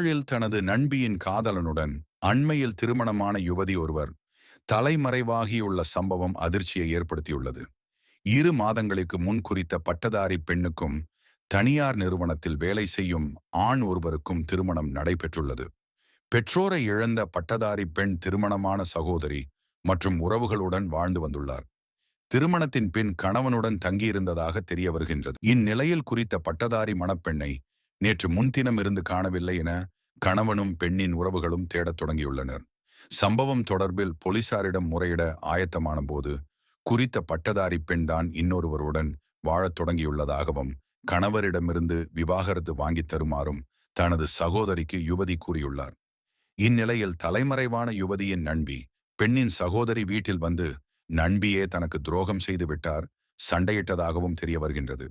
யாழில் தனது நண்பியின் காதலனுடன் அண்மையில் திருமணமான யுவதி ஒருவர் தலைமறைவாகியுள்ள சம்பவம் அதிர்ச்சியை ஏற்படுத்தியுள்ளது. இரு மாதங்களுக்கு முன் குறித்த பட்டதாரி பெண்ணுக்கும் தனியார் நிறுவனத்தில் வேலை செய்யும் ஆண் ஒருவருக்கும் திருமணம் நடைபெற்றுள்ளது. பெற்றோரை இழந்த பட்டதாரி பெண் திருமணமான சகோதரி மற்றும் உறவுகளுடன் வாழ்ந்து வந்துள்ளார். திருமணத்தின் பின் கணவனுடன் தங்கியிருந்ததாக தெரிய வருகின்றது இந்நிலையில் குறித்த பட்டதாரி மணப்பெண்ணை நேற்று முன்தினம் இருந்து காணவில்லை என கணவனும் பெண்ணின் உறவுகளும் தேடத் தொடங்கியுள்ளனர். சம்பவம் தொடர்பில் போலீசாரிடம் முறையிட ஆயத்தமான போது குறித்த பட்டதாரி பெண்தான் இன்னொருவருடன் வாழத் தொடங்கியுள்ளதாகவும் கணவரிடமிருந்து விவாகரத்து வாங்கித் தருமாறும் தனது சகோதரிக்கு யுவதி கூறியுள்ளார். இந்நிலையில் தலைமறைவான யுவதியின் நண்பி பெண்ணின் சகோதரி வீட்டில் வந்து நண்பியே தனக்கு துரோகம் செய்து விட்டார் சண்டையிட்டதாகவும் தெரிய வருகின்றது